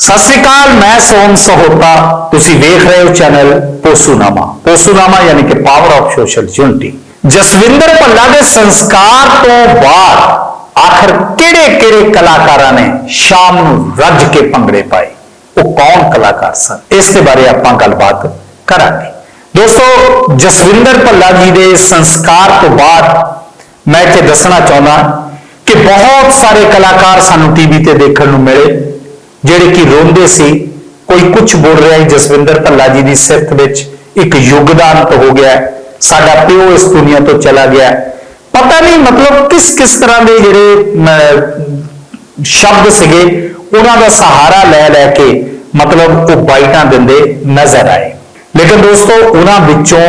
ਸਤਿ ਸ੍ਰੀ ਅਕਾਲ, ਮੈਂ ਸੋਮ ਸਹੋਤਾ। ਤੁਸੀਂ ਵੇਖ ਰਹੇ ਹੋ ਚੈਨਲ ਪੋਸੂਨਾਮਾ। ਪੋਸੂਨਾਮਾ ਯਾਨੀ ਕਿ power of social unity Jaswinder Bhalla ਦੇ ਸੰਸਕਾਰ ਤੋਂ ਬਾਅਦ ਆਖਰ ਕਿਹੜੇ ਕਿਹੜੇ ਕਲਾਕਾਰਾਂ ਨੇ ਸ਼ਾਮ ਨੂੰ ਰੱਜ ਕੇ ਭੰਗੜੇ ਪਾਏ? ਉਹ ਕੌਣ ਕਲਾਕਾਰ ਸਨ? ਇਸ ਦੇ ਬਾਰੇ ਆਪਾਂ ਗੱਲਬਾਤ ਕਰਾਂਗੇ। ਦੋਸਤੋ, ਜਸਵਿੰਦਰ ਭੱਲਾ ਜੀ ਦੇ ਸੰਸਕਾਰ ਤੋਂ ਬਾਅਦ ਮੈਂ ਇੱਥੇ ਦੱਸਣਾ ਚਾਹੁੰਦਾ ਕਿ ਬਹੁਤ ਸਾਰੇ ਕਲਾਕਾਰ ਸਾਨੂੰ ਟੀਵੀ ਤੇ ਦੇਖਣ ਨੂੰ ਮਿਲੇ। ਜਿਹੜੇ ਕਿ ਰੋਂਦੇ ਸੀ, ਕੋਈ ਕੁਝ ਬੋਲ ਰਿਹਾ ਹੈ, ਜਸਵਿੰਦਰ ਭੱਲਾ ਜੀ ਦੀ ਸਿਰਤ ਵਿੱਚ ਇੱਕ ਯੁੱਗ ਹੋ ਗਿਆ ਸਾਡਾ ਪਿਓ ਇਸ ਦੁਨੀਆ ਤੋਂ ਚਲਾ ਗਿਆ ਪਤਾ ਨਹੀਂ ਮਤਲਬ ਕਿਸ ਕਿਸ ਤਰ੍ਹਾਂ ਦੇ ਜਿਹੜੇ ਸ਼ਬਦ ਸੀਗੇ, ਉਹਨਾਂ ਦਾ ਸਹਾਰਾ ਲੈ ਲੈ ਕੇ ਮਤਲਬ ਉਹ ਬਾਈਟਾਂ ਦਿੰਦੇ ਨਜ਼ਰ ਆਏ। ਲੇਕਿਨ ਦੋਸਤੋ, ਉਹਨਾਂ ਵਿੱਚੋਂ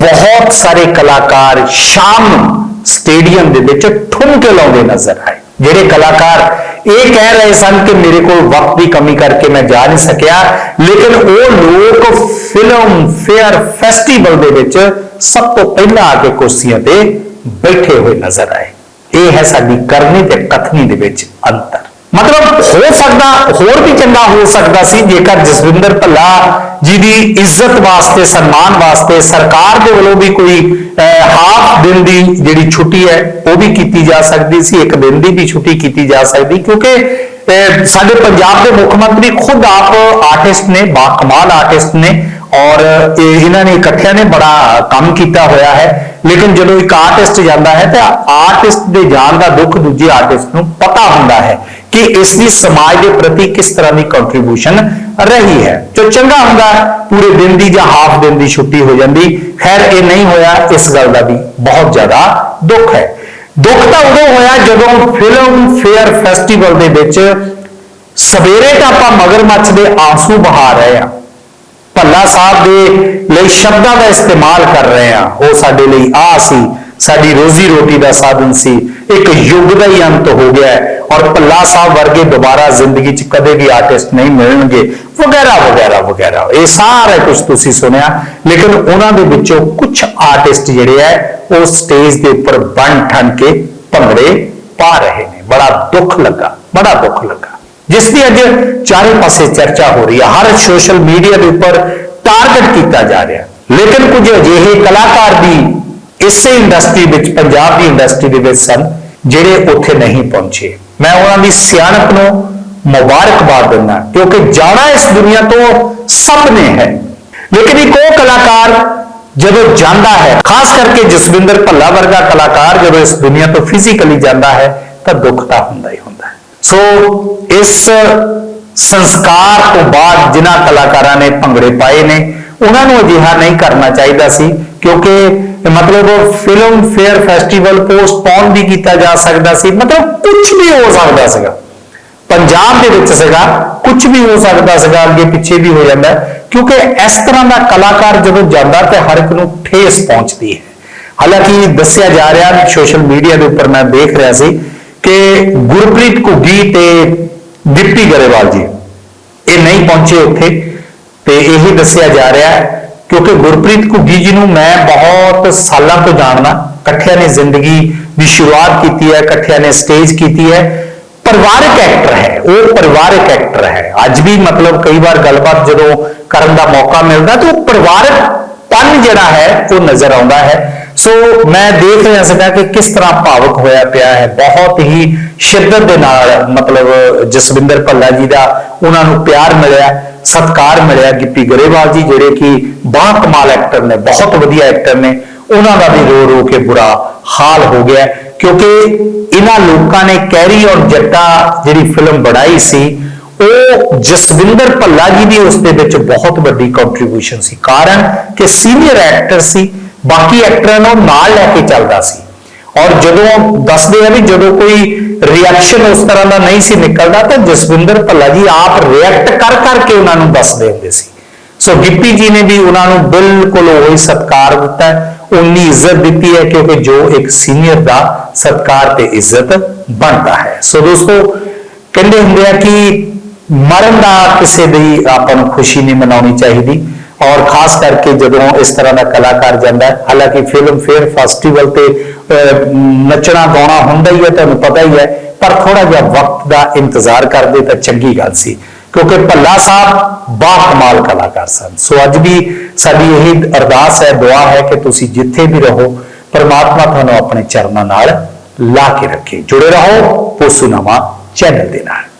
ਬਹੁਤ ਸਾਰੇ ਕਲਾਕਾਰ ਸ਼ਾਮ ਨੂੰ ਸਟੇਡੀਅਮ ਦੇ ਵਿੱਚ ਠੁਮਕੇ ਲਾਉਂਦੇ ਨਜ਼ਰ ਆਏ। ਜਿਹੜੇ ਕਲਾਕਾਰ ਇਹ ਕਹਿ ਰਹੇ ਸਨ ਕਿ ਮੇਰੇ ਕੋਲ ਵਕਤ ਦੀ ਕਮੀ ਕਰਕੇ ਮੈਂ ਜਾ ਨਹੀਂ ਸਕਿਆ, ਲੇਕਿਨ ਉਹ ਲੋਕ ਫਿਲਮ ਫੇਅਰ ਫੈਸਟੀਵਲ ਦੇ ਵਿੱਚ ਸਭ ਤੋਂ ਪਹਿਲਾਂ ਆ ਕੇ ਕੁਰਸੀਆਂ ਤੇ ਬੈਠੇ ਹੋਏ ਨਜ਼ਰ ਆਏ। ਇਹ ਹੈ ਸਾਡੀ ਕਰਨੀ ਤੇ ਕਥਨੀ ਦੇ ਵਿੱਚ ਅੰਤਰ। ਮਤਲਬ ਹੋ ਸਕਦਾ ਹੋਰ ਵੀ ਚੰਗਾ ਹੋ ਸਕਦਾ ਸੀ ਜੇਕਰ ਜਸਵਿੰਦਰ ਭੱਲਾ ਜੀ ਦੀ ਇੱਜ਼ਤ ਵਾਸਤੇ ਸਨਮਾਨ ਵਾਸਤੇ ਸਰਕਾਰ ਦੇ ਵੱਲੋਂ ਵੀ ਕੋਈ ਹਾਫ ਦਿਨ ਦੀ ਜਿਹੜੀ ਛੁੱਟੀ ਹੈ ਉਹ ਵੀ ਕੀਤੀ ਜਾ ਸਕਦੀ ਸੀ ਇੱਕ ਦਿਨ ਦੀ ਵੀ ਛੁੱਟੀ ਕੀਤੀ ਜਾ ਸਕਦੀ ਕਿਉਂਕਿ ਅਹ, ਸਾਡੇ ਪੰਜਾਬ ਦੇ ਮੁੱਖ ਮੰਤਰੀ ਖੁਦ ਆਪ ਆਰਟਿਸਟ ਨੇ ਬਾ ਕਮਾਲ ਆਰਟਿਸਟ ਨੇ ਔਰ ਇਹਨਾਂ ਨੇ ਇਕੱਠਿਆਂ ਨੇ ਬੜਾ ਕੰਮ ਕੀਤਾ ਹੋਇਆ ਹੈ ਲੇਕਿਨ ਜਦੋਂ ਇੱਕ ਆਰਟਿਸਟ ਜਾਂਦਾ ਹੈ ਤਾਂ ਆਰਟਿਸਟ ਦੇ ਜਾਣ ਦਾ ਦੁੱਖ ਦੂਜੇ ਆਰਟਿਸਟ ਨੂੰ ਪਤਾ ਹੁੰਦਾ ਹੈ। ਕਿ ਇਸ ਦੀ ਸਮਾਜ ਦੇ ਪ੍ਰਤੀ ਕਿਸ ਤਰ੍ਹਾਂ ਦੀ ਕੰਟਰੀਬਿਊਸ਼ਨ ਰਹੀ ਹੈ। ਜੋ ਚੰਗਾ ਹੁੰਦਾ, ਪੂਰੇ ਦਿਨ ਦੀ ਜਾਂ ਹਾਫ ਦਿਨ ਦੀ ਛੁੱਟੀ ਹੋ ਜਾਂਦੀ, ਖੈਰ, ਇਹ ਨਹੀਂ ਹੋਇਆ, ਇਸ ਗੱਲ ਦਾ ਵੀ ਬਹੁਤ ਜ਼ਿਆਦਾ ਦੁੱਖ ਹੈ। ਦੁੱਖ ਤਾਂ ਉਦੋਂ ਹੋਇਆ ਜਦੋਂ ਫਿਲਮ ਫੇਅਰ ਫੈਸਟੀਵਲ ਦੇ ਵਿੱਚ ਸਵੇਰੇ ਤਾਂ ਆਪਾਂ ਮਗਰਮੱਛ ਦੇ ਆਂਸੂ ਬਹਾ ਰਹੇ ਆ ਭੱਲਾ ਸਾਹਿਬ ਦੇ ਲਈ ਸ਼ਬਦਾਂ ਦਾ ਇਸਤੇਮਾਲ ਕਰ ਰਹੇ ਆ ਉਹ ਸਾਡੇ ਲਈ ਆ ਸੀ, ਸਾਡੀ ਰੋਜ਼ੀ ਰੋਟੀ ਦਾ ਸਾਧਨ ਸੀ। ਇੱਕ ਯੁੱਗ ਦਾ ਹੀ ਅੰਤ ਹੋ ਗਿਆ ਔਰ ਭੱਲਾ ਸਾਹਿਬ ਵਰਗੇ ਦੁਬਾਰਾ ਜ਼ਿੰਦਗੀ 'ਚ ਕਦੇ ਵੀ ਆਰਟਿਸਟ ਨਹੀਂ ਮਿਲਣਗੇ, ਵਗੈਰਾ ਵਗੈਰਾ ਵਗੈਰਾ। ਇਹ ਸਾਰਾ ਕੁਝ ਤੁਸੀਂ ਸੁਣਿਆ, ਲੇਕਿਨ ਉਹਨਾਂ ਦੇ ਵਿੱਚੋਂ ਕੁਝ ਆਰਟਿਸਟ ਜਿਹੜੇ ਆ ਉਹ ਸਟੇਜ ਦੇ ਉੱਪਰ ਬਣ ਠਣ ਕੇ ਭੰਗੜੇ ਪਾ ਰਹੇ ਨੇ। ਬੜਾ ਦੁੱਖ ਲੱਗਾ, ਬੜਾ ਦੁੱਖ ਲੱਗਾ। ਜਿਸ ਦੀ ਅੱਜ ਚਾਰੇ ਪਾਸੇ ਚਰਚਾ ਹੋ ਰਹੀ ਹੈ ਹਰ ਸੋਸ਼ਲ ਮੀਡੀਆ ਦੇ ਉੱਪਰ ਟਾਰਗੇਟ ਕੀਤਾ ਜਾ ਰਿਹਾ। ਲੇਕਿਨ ਕੁਝ ਅਜਿਹੇ ਕਲਾਕਾਰ ਵੀ ਇਸੇ ਇੰਡਸਟਰੀ ਵਿੱਚ, ਪੰਜਾਬ ਦੀ ਇੰਡਸਟਰੀ ਦੇ ਵਿੱਚ ਸਨ, ਜਿਹੜੇ ਉੱਥੇ ਨਹੀਂ ਪਹੁੰਚੇ। ਮੈਂ ਉਹਨਾਂ ਦੀ ਸਿਆਣਪ ਨੂੰ ਮੁਬਾਰਕਬਾਦ ਦਿੰਦਾ ਕਿਉਂਕਿ ਜਾਣਾ ਇਸ ਦੁਨੀਆ ਤੋਂ ਸਭ ਨੇ ਹੈ। ਲੇਕਿਨ ਇੱਕ ਉਹ ਕਲਾਕਾਰ ਜਦੋਂ ਜਾਂਦਾ ਹੈ, ਖਾਸ ਕਰਕੇ ਜਸਵਿੰਦਰ ਭੱਲਾ ਵਰਗਾ ਕਲਾਕਾਰ ਜਦੋਂ ਇਸ ਦੁਨੀਆ ਤੋਂ ਫਿਜ਼ੀਕਲੀ ਜਾਂਦਾ ਹੈ, ਤਾਂ ਦੁੱਖ ਤਾਂ ਹੁੰਦਾ ਹੀ ਹੁੰਦਾ ਹੈ। ਸੋ ਇਸ ਸੰਸਕਾਰ ਤੋਂ ਬਾਅਦ ਜਿਨ੍ਹਾਂ ਕਲਾਕਾਰਾਂ ਨੇ ਭੰਗੜੇ ਪਾਏ ਨੇ, ਉਹਨਾਂ ਨੂੰ ਅਜਿਹਾ ਨਹੀਂ ਕਰਨਾ ਚਾਹੀਦਾ ਸੀ, ਕਿਉਂਕਿ ਮਤਲਬ ਫਿਲਮ ਫੇਅਰ ਫੈਸਟੀਵਲ ਪੋਸਟਪੋਨ ਵੀ ਕੀਤਾ ਜਾ ਸਕਦਾ ਸੀ। ਮਤਲਬ ਕੁਝ ਵੀ ਹੋ ਸਕਦਾ ਸੀਗਾ। ਪੰਜਾਬ ਦੇ ਵਿੱਚ ਸੀਗਾ ਕੁਝ ਵੀ ਹੋ ਸਕਦਾ ਸੀਗਾ, ਅੱਗੇ ਪਿੱਛੇ ਵੀ ਹੋ ਜਾਂਦਾ। ਕਿਉਂਕਿ ਇਸ ਤਰ੍ਹਾਂ ਦਾ ਕਲਾਕਾਰ ਜਦੋਂ ਜਾਂਦਾ ਤੇ ਹਰ ਇੱਕ ਨੂੰ ਠੇਸ ਪਹੁੰਚਦੀ ਹੈ। ਹਾਲਾਂਕਿ ਦੱਸਿਆ ਜਾ ਰਿਹਾ ਸੋਸ਼ਲ ਮੀਡੀਆ ਦੇ ਉੱਪਰ ਮੈਂ ਦੇਖ ਰਿਹਾ ਸੀ ਕਿ ਗੁਰਪ੍ਰੀਤ ਘੁੱਗੀ ਤੇ ਗਿੱਪੀ ਗਰੇਵਾਲ ਜੀ, ਇਹ ਨਹੀਂ ਪਹੁੰਚੇ ਉੱਥੇ। ਤੇ ਇਹੀ ਦੱਸਿਆ ਜਾ ਰਿਹਾ ਕਿਉਂਕਿ ਗੁਰਪ੍ਰੀਤ ਘੁੱਗੀ ਜੀ ਨੂੰ ਮੈਂ ਬਹੁਤ ਸਾਲਾਂ ਤੋਂ ਜਾਣਦਾ, ਇਕੱਠਿਆਂ ਨੇ ਜ਼ਿੰਦਗੀ ਦੀ ਸ਼ੁਰੂਆਤ ਕੀਤੀ ਹੈ, ਇਕੱਠਿਆਂ ਨੇ ਸਟੇਜ ਕੀਤੀ ਹੈ। ਪਰਿਵਾਰਕ ਐਕਟਰ ਹੈ, ਉਹ ਪਰਿਵਾਰਕ ਐਕਟਰ ਹੈ। ਅੱਜ ਵੀ ਮਤਲਬ ਕਈ ਵਾਰ ਗੱਲਬਾਤ ਜਦੋਂ ਕਰਨ ਦਾ ਮੌਕਾ ਮਿਲਦਾ ਤਾਂ ਉਹ ਪਰਿਵਾਰਕ ਪਨ ਜਿਹੜਾ ਹੈ, ਉਹ ਨਜ਼ਰ ਆਉਂਦਾ ਹੈ। ਸੋ ਮੈਂ ਦੇਖ ਰਿਹਾ ਸੀਗਾ ਕਿ ਕਿਸ ਤਰ੍ਹਾਂ ਭਾਵਕ ਹੋਇਆ ਪਿਆ ਹੈ। ਬਹੁਤ ਹੀ ਸ਼ਿੱਦਤ ਦੇ ਨਾਲ, ਮਤਲਬ ਜਸਵਿੰਦਰ ਭੱਲਾ ਜੀ ਦਾ ਉਹਨਾਂ ਨੂੰ ਪਿਆਰ ਮਿਲਿਆ, ਸਤਿਕਾਰ ਮਿਲਿਆ ਗਿੱਪੀ ਗਰੇਵਾਲ ਜੀ, ਜਿਹੜੇ ਕਿ ਬਾਹ ਕਮਾਲ ਐਕਟਰ ਨੇ, ਬਹੁਤ ਵਧੀਆ ਐਕਟਰ ਨੇ। ਉਹਨਾਂ ਦਾ ਵੀ ਰੋ ਰੋ ਕੇ ਬੁਰਾ ਹਾਲ ਹੋ ਗਿਆ ਕਿਉਂਕਿ ਇਹਨਾਂ ਲੋਕਾਂ ਨੇ ਕੈਰੀ ਔਰ ਜੱਟਾ ਜਿਹੜੀ ਫਿਲਮ ਬਣਾਈ ਸੀ, ਉਹ ਜਸਵਿੰਦਰ ਭੱਲਾ ਜੀ ਦੀ ਉਸ ਦੇ ਵਿੱਚ ਬਹੁਤ ਵੱਡੀ ਕੰਟਰੀਬਿਊਸ਼ਨ ਸੀ। ਕਾਰਨ ਕਿ ਸੀਨੀਅਰ ਐਕਟਰ ਸੀ ਬਾਕੀ ਐਕਟਰਾਂ ਨੂੰ ਨਾਲ ਲੈ ਕੇ ਚੱਲਦਾ ਸੀ। ਔਰ ਜਦੋਂ ਦੱਸਦੇ ਆ ਵੀ ਜਦੋਂ ਕੋਈ ਰਿਐਕਸ਼ਨ ਉਸ ਤਰ੍ਹਾਂ ਦਾ ਨਹੀਂ ਸੀ ਨਿਕਲਦਾ, ਤਾਂ ਜਸਵਿੰਦਰ ਭੱਲਾ ਜੀ ਆਪ ਰਿਐਕਟ ਕਰ ਕਰਕੇ ਉਹਨਾਂ ਨੂੰ ਦੱਸਦੇ ਹੁੰਦੇ ਸੀ। ਸੋ ਗਿੱਪੀ ਜੀ ਨੇ ਵੀ ਉਹਨਾਂ ਨੂੰ ਬਿਲਕੁਲ ਉਹੀ ਸਤਿਕਾਰ ਦਿੱਤਾ ਉਨੀ ਇੱਜ਼ਤ ਦਿੱਤੀ ਹੈ ਕਿਉਂਕਿ ਜੋ ਇੱਕ ਸੀਨੀਅਰ ਦਾ ਸਤਿਕਾਰ ਤੇ ਇੱਜ਼ਤ ਬਣਦਾ ਹੈ। ਸੋ ਦੋਸਤੋ, ਕਹਿੰਦੇ ਹੁੰਦੇ ਆ ਕਿ ਮਰਨ ਦਾ ਕਿਸੇ ਦੀ ਆਪਾਂ ਨੂੰ ਖੁਸ਼ੀ ਨਹੀਂ ਮਨਾਉਣੀ ਚਾਹੀਦੀ। ਔਰ ਖਾਸ ਕਰਕੇ ਜਦੋਂ ਇਸ ਤਰ੍ਹਾਂ ਦਾ ਕਲਾਕਾਰ ਜਾਂਦਾ ਹੈ, ਹਾਲਾਂਕਿ ਫਿਲਮ ਫੇਅਰ ਫੈਸਟੀਵਲ ਤੇ ਨੱਚਣਾ, ਗਾਉਣਾ ਹੁੰਦਾ ਹੀ ਹੈ, ਤੁਹਾਨੂੰ ਪਤਾ ਹੀ ਹੈ, ਪਰ ਥੋੜਾ ਜਿਹਾ ਵਕਤ ਦਾ ਇੰਤਜ਼ਾਰ ਕਰਦੇ ਤਾਂ ਚੰਗੀ ਗੱਲ ਸੀ, ਕਿਉਂਕਿ ਭੱਲਾ ਸਾਹਿਬ ਬਾ ਕਮਾਲ ਕਲਾਕਾਰ ਸਨ। ਸੋ ਅੱਜ ਵੀ ਸਾਡੀ ਇਹ ਅਰਦਾਸ ਹੈ, ਦੁਆ ਹੈ ਕਿ ਤੁਸੀਂ ਜਿੱਥੇ ਵੀ ਰਹੋ, ਪਰਮਾਤਮਾ ਤੁਹਾਨੂੰ ਆਪਣੇ ਚਰਨਾਂ ਨਾਲ ਲਾ ਕੇ ਰੱਖੇ। ਜੁੜੇ ਰਹੋ ਪੋਸੂ ਨਾਮਾ ਚੈਨਲ ਦੇ ਨਾਲ।